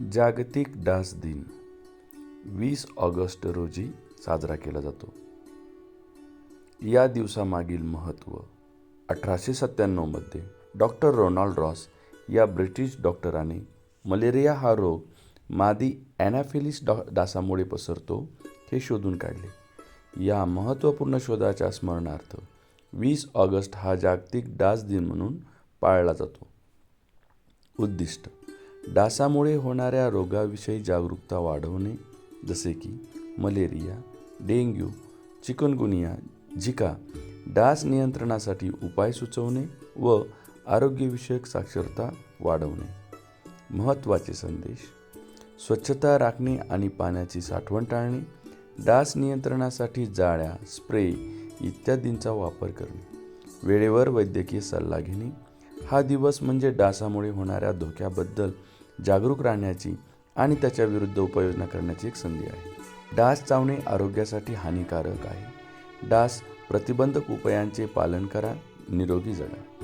जागतिक डास दिन वीस ऑगस्ट रोजी साजरा केला जातो. या दिवसामागील महत्त्व अठराशे सत्त्याण्णवमध्ये डॉक्टर रोनाल्ड रॉस या ब्रिटिश डॉक्टराने मलेरिया हा रोग मादी ॲनाफिलिस डॉ डासामुळे पसरतो हे शोधून काढले. या महत्त्वपूर्ण शोधाच्या स्मरणार्थ वीस ऑगस्ट हा जागतिक डास दिन म्हणून पाळला जातो. उद्दिष्ट डासामुळे होणाऱ्या रोगाविषयी जागरूकता वाढवणे जसे की मलेरिया डेंग्यू चिकनगुनिया झिका डास नियंत्रणासाठी उपाय सुचवणे व आरोग्यविषयक साक्षरता वाढवणे. महत्त्वाचे संदेश स्वच्छता राखणे आणि पाण्याची साठवण टाळणे डास नियंत्रणासाठी जाळ्या स्प्रे इत्यादींचा वापर करणे. वेळेवर वैद्यकीय सल्ला घेणे. हा दिवस म्हणजे डासामुळे होणाऱ्या धोक्याबद्दल जागरूक राहण्याची आणि त्याच्याविरुद्ध उपाययोजना करण्याची एक संधी आहे. डास चावणे आरोग्यासाठी हानिकारक आहे. डास प्रतिबंधक उपायांचे पालन करा निरोगी जगा.